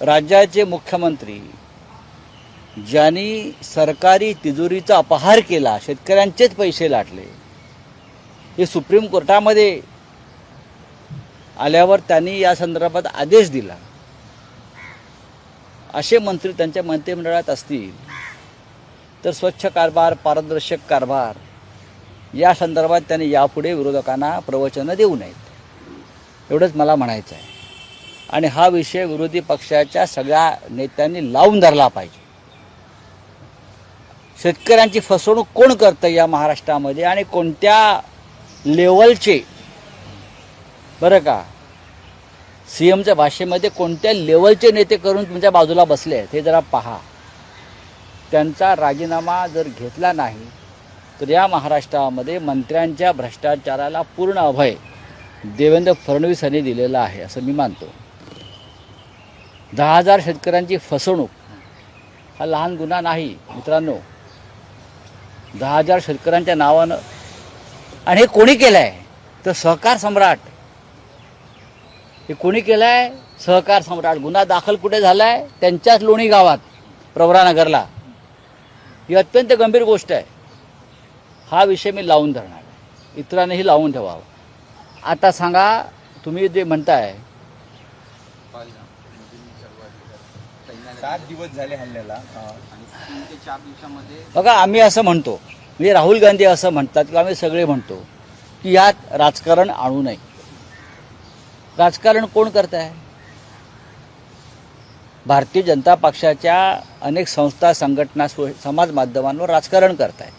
राज्याचे मुख्यमंत्री ज्यांनी सरकारी तिजोरीचा अपहार केला शेतकऱ्यांचेच पैसे लाटले हे सुप्रीम कोर्टामध्ये आल्यावर त्यांनी या संदर्भात आदेश दिला. असे मंत्री त्यांच्या मंत्रिमंडळात असतील तर स्वच्छ कारभार पारदर्शक कारभार या संदर्भात त्यांनी यापुढे विरोधकांना प्रवचनं देऊ नयेत. एवढंच मला म्हणायचं आहे आणि हा विषय विरोधी पक्षाच्या सगळ्या नेत्यांनी लावून धरला पाहिजे. शेतकऱ्यांची फसवणूक कोण करतं या महाराष्ट्रामध्ये आणि कोणत्या लेवलचे? बरं का? सी एमच्या भाषेमध्ये कोणत्या लेवलचे नेते करून तुमच्या बाजूला बसले आहेत हे जरा पहा. त्यांचा राजीनामा जर घेतला नाही तर या महाराष्ट्रामध्ये मंत्र्यांच्या भ्रष्टाचाराला पूर्ण अभय देवेंद्र फडणवीस यांनी दिलेलं आहे असं मी मानतो. दहा हजार शेतकऱ्यांची फसवणूक हा लहान गुन्हा नाही मित्रांनो. दहा हजार शेतकऱ्यांच्या नावानं आणि हे कोणी केलं आहे तर सहकार सम्राट. हे कोणी केलं आहे सहकार सम्राट. गुन्हा दाखल कुठे झाला आहे त्यांच्याच लोणी गावात प्रवरानगरला ही अत्यंत गंभीर गोष्ट आहे. हा विषय मी लावून धरणार आहे. इतरांनीही लावून ठेवावा. आता सांगा तुम्ही जे म्हणताय सात दिवस झाले हल्ल्याला. बघा आम्ही असं म्हणतो. म्हणजे राहुल गांधी असं म्हणतात किंवा आम्ही सगळे म्हणतो की यात राजकारण आणू नये. राजकारण कोण करत आहे भारतीय जनता पक्षाच्या अनेक संस्था संघटना समाज माध्यमांवर राजकारण करत आहे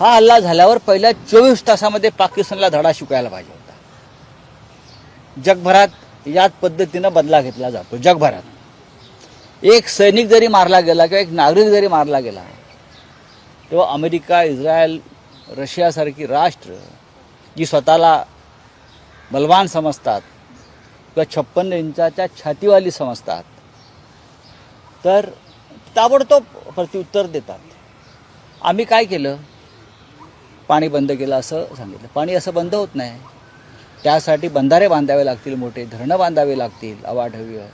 हा हल्ला झाल्यावर पहिल्या चोवीस तासामध्ये पाकिस्तानला धडा शिकायला पाहिजे होता. जगभरात याच पद्धतीनं बदला घेतला जातो जगभरात. एक सैनिक जरी मारला गेला किंवा एक नागरिक जरी मारला गेला तेव्हा अमेरिका इस्रायल रशियासारखी राष्ट्र जी स्वतःला बलवान समजतात किंवा छप्पन्न इंचाच्या छातीवाली समजतात तर ताबडतोब प्रत्युत्तर देतात. आम्ही काय केलं? पाणी बंद केलं असं सांगितलं. पाणी असं बंद होत नाही. त्यासाठी बंधारे बांधावे लागतील मोठे धरणं बांधावे लागतील अवाढव्य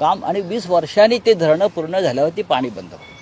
काम आणि वीस वर्षांनी ते धरणं पूर्ण झाल्यावरती पाणी बंद होतं.